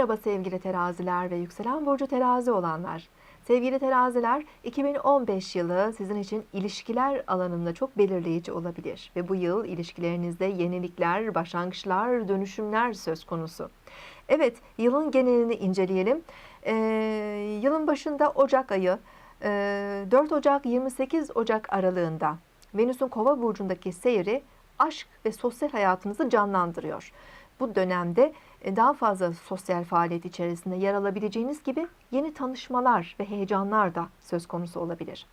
Merhaba sevgili teraziler ve yükselen burcu terazi olanlar. Sevgili teraziler, 2015 yılı sizin için ilişkiler alanında çok belirleyici olabilir. Ve bu yıl ilişkilerinizde yenilikler, başlangıçlar, dönüşümler söz konusu. Evet, yılın genelini inceleyelim. Ee, yılın başında Ocak ayı, e, 4 Ocak 28 Ocak aralığında Venüs'ün Kova burcundaki seyri aşk ve sosyal hayatınızı canlandırıyor. Bu dönemde e, daha fazla sosyal faaliyet içerisinde yer alabileceğiniz gibi yeni tanışmalar ve heyecanlar da söz konusu olabilir.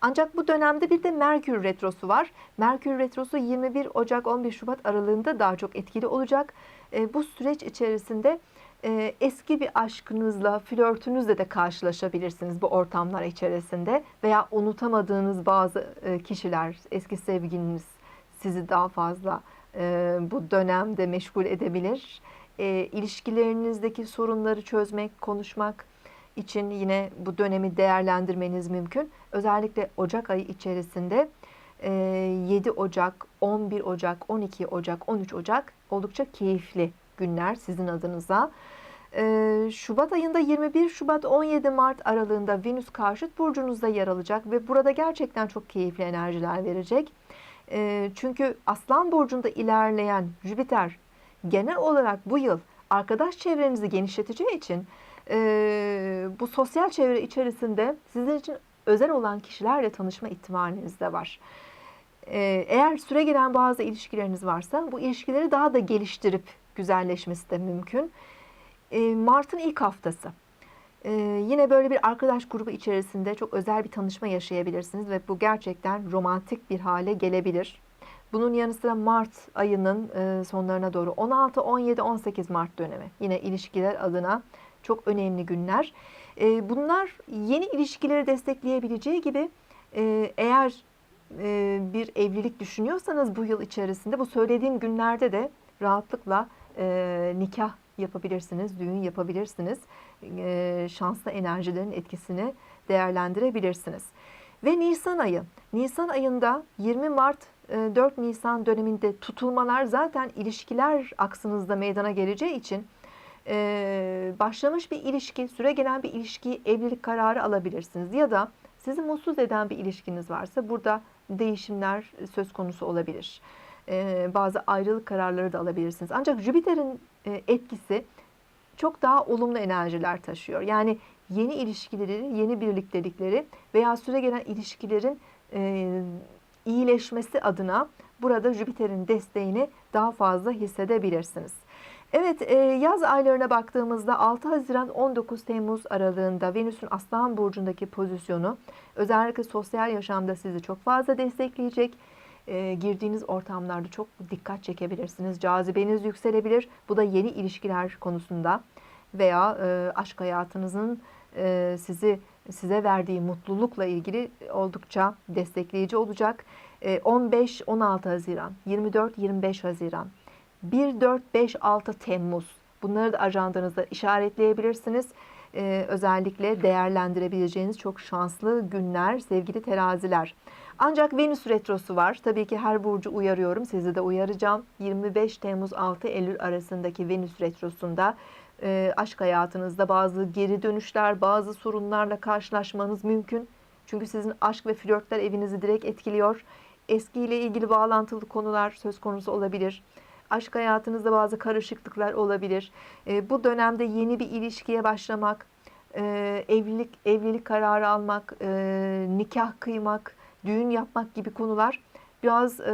Ancak bu dönemde bir de Merkür Retrosu var. Merkür Retrosu 21 Ocak 11 Şubat aralığında daha çok etkili olacak. E, bu süreç içerisinde e, eski bir aşkınızla, flörtünüzle de karşılaşabilirsiniz bu ortamlar içerisinde. Veya unutamadığınız bazı kişiler, eski sevgiliniz sizi daha fazla bu dönemde meşgul edebilir e, ilişkilerinizdeki sorunları çözmek, konuşmak için yine bu dönemi değerlendirmeniz mümkün. Özellikle Ocak ayı içerisinde e, 7 Ocak, 11 Ocak, 12 Ocak, 13 Ocak oldukça keyifli günler sizin adınıza. Ee, Şubat ayında 21 Şubat 17 Mart aralığında Venüs karşıt burcunuzda yer alacak ve burada gerçekten çok keyifli enerjiler verecek. Ee, çünkü Aslan burcunda ilerleyen Jüpiter genel olarak bu yıl arkadaş çevrenizi genişleteceği için e, bu sosyal çevre içerisinde sizin için özel olan kişilerle tanışma ihtimaliniz de var. E, eğer süre gelen bazı ilişkileriniz varsa bu ilişkileri daha da geliştirip güzelleşmesi de mümkün. E, Mart'ın ilk haftası. Ee, yine böyle bir arkadaş grubu içerisinde çok özel bir tanışma yaşayabilirsiniz ve bu gerçekten romantik bir hale gelebilir. Bunun yanı sıra Mart ayının e, sonlarına doğru 16, 17, 18 Mart dönemi yine ilişkiler adına çok önemli günler. E, bunlar yeni ilişkileri destekleyebileceği gibi e, eğer bir evlilik düşünüyorsanız bu yıl içerisinde bu söylediğim günlerde de rahatlıkla nikah yapabilirsiniz, düğün yapabilirsiniz. Şanslı enerjilerin etkisini değerlendirebilirsiniz. Ve Nisan ayı. Nisan ayında 20 Mart 4 e, Nisan döneminde tutulmalar zaten ilişkiler aksınızda meydana geleceği için e, başlamış bir ilişki, süre gelen bir ilişki, evlilik kararı alabilirsiniz. Ya da sizi mutsuz eden bir ilişkiniz varsa burada değişimler söz konusu olabilir. E, bazı ayrılık kararları da alabilirsiniz. Ancak Jüpiter'in etkisi çok daha olumlu enerjiler taşıyor. Yani yeni ilişkileri, yeni birliktelikleri veya süre gelen ilişkilerin iyileşmesi adına burada Jüpiter'in desteğini daha fazla hissedebilirsiniz. Evet e, yaz aylarına baktığımızda 6 Haziran 19 Temmuz aralığında Venüs'ün Aslan Burcu'ndaki pozisyonu özellikle sosyal yaşamda sizi çok fazla destekleyecek. E, girdiğiniz ortamlarda çok dikkat çekebilirsiniz. Cazibeniz yükselebilir. Bu da yeni ilişkiler konusunda veya e, aşk hayatınızın sizi size verdiği mutlulukla ilgili oldukça destekleyici olacak. 15-16 ee, Haziran, 24-25 Haziran, 1-4-5-6 Temmuz bunları da ajandanızda işaretleyebilirsiniz. Ee, özellikle değerlendirebileceğiniz çok şanslı günler sevgili teraziler. Ancak Venüs retrosu var. Tabii ki her burcu uyarıyorum. Sizi de uyaracağım. 25 Temmuz 6 Eylül arasındaki Venüs retrosunda e, aşk hayatınızda bazı geri dönüşler, bazı sorunlarla karşılaşmanız mümkün. Çünkü sizin aşk ve flörtler evinizi direkt etkiliyor. Eskiyle ilgili bağlantılı konular söz konusu olabilir. Aşk hayatınızda bazı karışıklıklar olabilir. E, bu dönemde yeni bir ilişkiye başlamak, e, evlilik evlilik kararı almak, e, nikah kıymak, düğün yapmak gibi konular biraz e,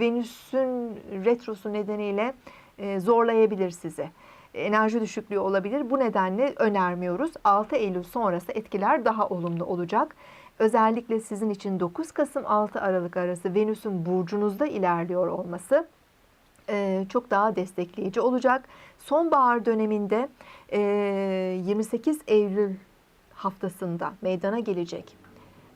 Venüs'ün retrosu nedeniyle e, zorlayabilir sizi enerji düşüklüğü olabilir. Bu nedenle önermiyoruz. 6 Eylül sonrası etkiler daha olumlu olacak. Özellikle sizin için 9 Kasım 6 Aralık arası Venüs'ün burcunuzda ilerliyor olması çok daha destekleyici olacak. Sonbahar döneminde 28 e, Eylül haftasında meydana gelecek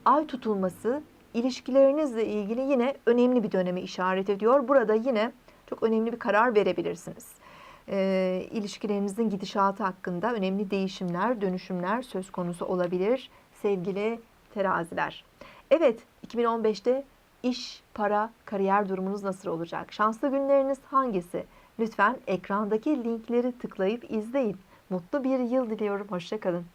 ay tutulması ilişkilerinizle ilgili yine önemli bir dönemi işaret ediyor. Burada yine çok önemli bir karar verebilirsiniz e, ilişkilerinizin gidişatı hakkında önemli değişimler, dönüşümler söz konusu olabilir sevgili teraziler. Evet, 2015'te iş, para, kariyer durumunuz nasıl olacak? Şanslı günleriniz hangisi? Lütfen ekrandaki linkleri tıklayıp izleyin. Mutlu bir yıl diliyorum. Hoşçakalın.